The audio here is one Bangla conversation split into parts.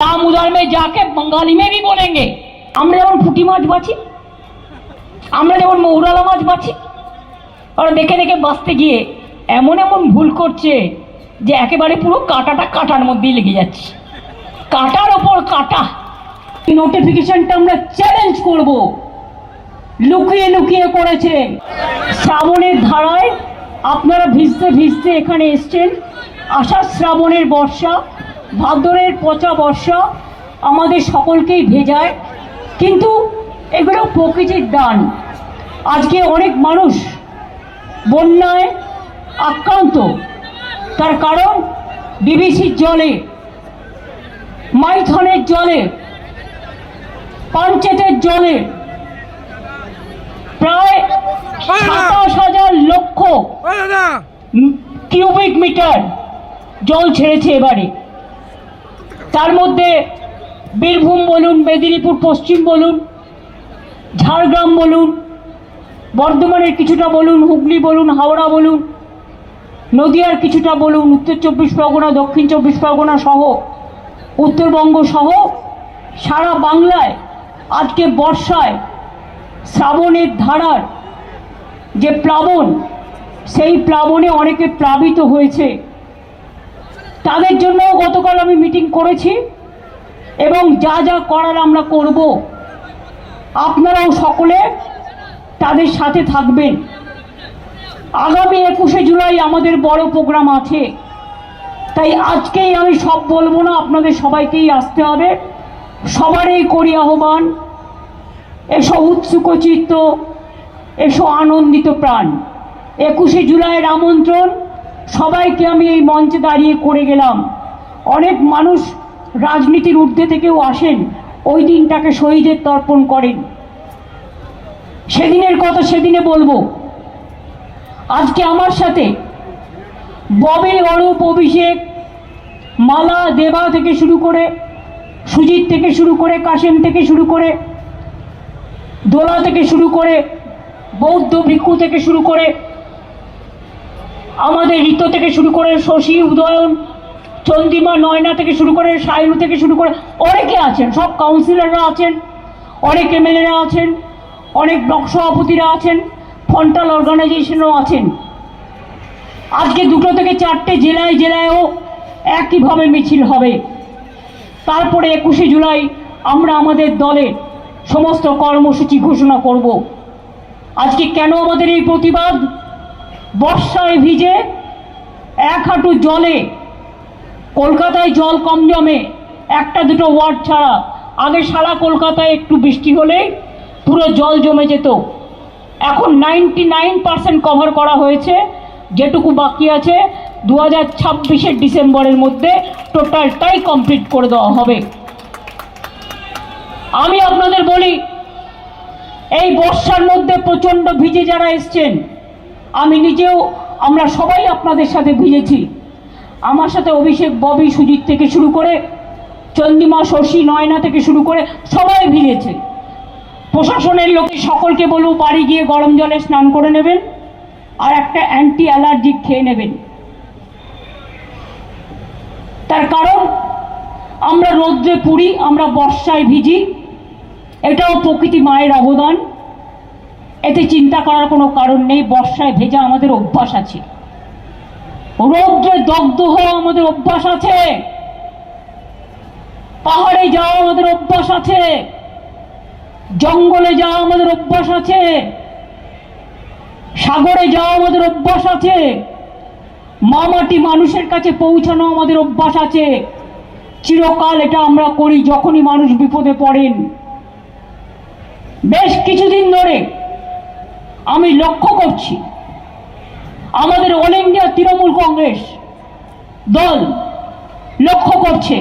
राम उधर में जाके बंगाली में भी बोलेंगे আমরা যেমন পুঁটি মাছ বাছি আমরা যেমন মৌরালা মাছ বাছি ওরা দেখে দেখে বাঁচতে গিয়ে এমন এমন ভুল করছে যে একেবারে পুরো কাঁটাটা কাঁটার মধ্যেই লেগে যাচ্ছে কাঁটার ওপর কাঁটা নোটিফিকেশনটা আমরা চ্যালেঞ্জ করব লুকিয়ে লুকিয়ে করেছে শ্রাবণের ধারায় আপনারা ভিজতে ভিজতে এখানে এসছেন আষাঢ় শ্রাবণের বর্ষা ভাদ্রের পচা বর্ষা আমাদের সকলকেই ভেজায় কিন্তু এগুলো প্রকৃতির দান। আজকে অনেক মানুষ বন্যায় আক্রান্ত। তার কারণ বিবিসির জলে মাইথনের জলে পাঞ্চেতের জলে। প্রায় সাতাশ হাজার লক্ষ কিউবিক মিটার জল ছেড়েছে এবারে। তার মধ্যে বীরভূম বলুন, মেদিনীপুর, পশ্চিম বলুন, ঝাড়গ্রাম বলুন, বর্ধমানের কিছুটা বলুন, হুগলি বলুন, হাওড়া বলুন, নদিয়ার কিছুটা বলুন, উত্তর চব্বিশ পরগনা, দক্ষিণ চব্বিশ পরগনা সহ, উত্তরবঙ্গ সহ, সারা বাংলায় আজকে বর্ষায়, শ্রাবণের ধারার যে প্লাবন, সেই প্লাবনে অনেকে প্লাবিত হয়েছে। তাদের জন্য গতকাল আমি মিটিং করেছি এবং যা যা করার আমরা করব, আপনারাও সকলে তাদের সাথে থাকবেন। আগামী একুশে জুলাই আমাদের বড় প্রোগ্রাম আছে। তাই আজকেই আমি সব বলব না, আপনাদের সবাইকেই আসতে হবে। সবারই করি আহ্বান, এসো উৎসুক চিত্ত, এসো আনন্দিত প্রাণ। একুশে জুলাইয়ের আমন্ত্রণ সবাইকে আমি এই মঞ্চে দাঁড়িয়ে করে গেলাম। অনেক মানুষ রাজনীতির ঊর্ধ্বে থেকেও আসেন, ওই দিনটাকে শহীদের তর্পণ করেন। সেদিনের কথা সেদিনে বলব। আজকে আমার সাথে ববে অরূপ অভিষেক, মালা দেবা থেকে শুরু করে, সুজিত থেকে শুরু করে, কাশেম থেকে শুরু করে, দোলা থেকে শুরু করে, বৌদ্ধ ভিক্ষু থেকে শুরু করে আমাদের ঋত থেকে শুরু করে শশী, উদয়ন চন্দিমা নয়না থেকে শুরু করে সায়নু থেকে শুরু করে অনেকে আছেন, সব কাউন্সিলররা আছেন, অনেক এমএলএরা আছেন, অনেক ব্লক সভাপতিরা আছেন ফন্টাল অর্গানাইজেশনও আছেন। আজকে দুটো থেকে চারটে জেলায় জেলায়ও একইভাবে মিছিল হবে। তারপরে একুশে জুলাই আমরা আমাদের দলের সমস্ত কর্মসূচি ঘোষণা করব। আজকে কেন আমাদের এই প্রতিবাদ? বর্ষায় ভিজে এক হাঁটু জলে, কলকাতায় জল কম জমে, একটা দুটো ওয়ার্ড ছাড়া। আগে সারা কলকাতায় একটু বৃষ্টি হলেই পুরো জল জমে যেত। এখন নাইনটি নাইন পার্সেন্ট কভার করা হয়েছে, যেটুকু বাকি আছে দু হাজার ছাব্বিশের ডিসেম্বরের মধ্যে টোটালটাই কমপ্লিট করে দেওয়া হবে। আমি আপনাদের বলি, এই বর্ষার মধ্যে প্রচণ্ড ভিজে যারা এসছেন আমি নিজেও আমরা সবাই আপনাদের সাথে ভিজেছি। আমার সাথে অভিষেক ববি সুজিত থেকে শুরু করে, চন্দিমা শশী নয়না থেকে শুরু করে সবাই ভিজেছে। প্রশাসনের লোক সকলকে বলব বাড়ি গিয়ে গরম জলে স্নান করে নেবেন আর একটা অ্যান্টি অ্যালার্জিক খেয়ে নেবেন। তার কারণ, আমরা রৌদ্রে পুড়ি আমরা বর্ষায় ভিজি। এটাও প্রকৃতি মায়ের অবদান। এতে চিন্তা করার কোনো কারণ নেই, বর্ষায় ভেজা আমাদের অভ্যাস আছে। রৌদ্রে দগ্ধ হওয়া আমাদের অভ্যাস আছে। পাহাড়ে যাওয়া আমাদের অভ্যাস আছে। জঙ্গলে যাওয়া আমাদের অভ্যাস আছে। সাগরে যাওয়া আমাদের অভ্যাস আছে। মামাটি মানুষের কাছে পৌঁছানো আমাদের অভ্যাস আছে। চিরকাল এটা আমরা করি যখনই মানুষ বিপদে পড়েন। বেশ কিছুদিন ধরে আমি লক্ষ্য করছি, আমাদের অল ইন্ডিয়া তৃণমূল কংগ্রেস দল লক্ষ্য করছে।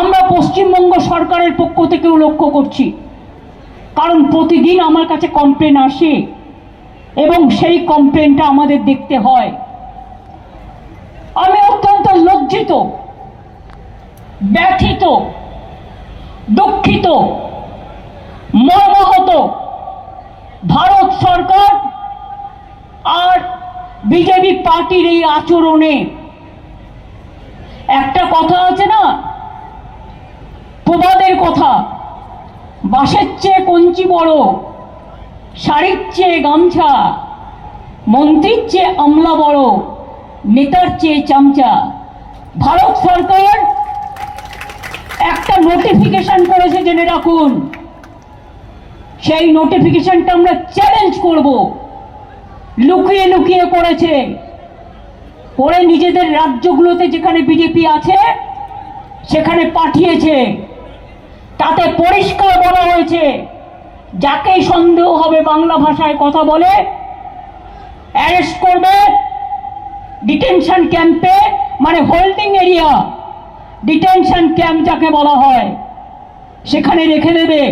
আমরা পশ্চিমবঙ্গ সরকারের পক্ষ থেকেও লক্ষ্য করছি। কারণ প্রতিদিন আমার কাছে কমপ্লেন আসে এবং সেই কমপ্লেনটা আমাদের দেখতে হয়। আমি অত্যন্ত লজ্জিত, ব্যথিত, দুঃখিত, মর্মাহত ভারত সরকার আর বিজেপি পার্টির এই আচরণে। একটা কথা আছে না? প্রবাদের কথা। বাঁশের চেয়ে কঞ্চি বড়, শাড়ির চেয়ে গামছা, মন্ত্রীর চেয়ে আমলা বড়, নেতার চেয়ে চামচা। ভারত সরকার একটা নোটিফিকেশন করেছে, জেনে রাখুন। সেই নোটিফিকেশনটা আমরা চ্যালেঞ্জ করব। লুকিয়ে লুকিয়ে করেছে। করে নিজেদের রাজ্যগুলোতে যেখানে বিজেপি আছে, সেখানে পাঠিয়েছে। তাতে পরিষ্কার বলা হয়েছে যাকেই সন্দেহ হবে বাংলা ভাষায় কথা বলে অ্যারেস্ট করবে ডিটেনশন ক্যাম্পে মানে হোল্ডিং এরিয়া ডিটেনশন ক্যাম্প যাকে বলা হয়, সেখানে রেখে দেবে।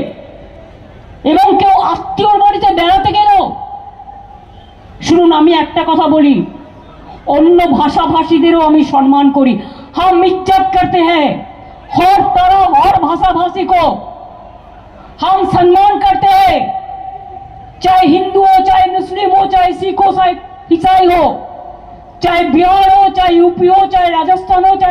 এবং কেউ আত্মীয়র বাড়িতে বেড়াতে গেল শুনুন আমি একটা কথা বলি অন্য ভাষাভাষীদেরও আমি সম্মান করি हम इज्जत करते हैं हर तरह हर भाषा भाषी को हम सम्मान करते हैं चाहे हिंदू हो चाहे मुस्लिम हो चाहे सिख हो चाहे ईसाई हो चाहे बिहार हो चाहे यूपी हो चाहे राजस्थान हो चाहे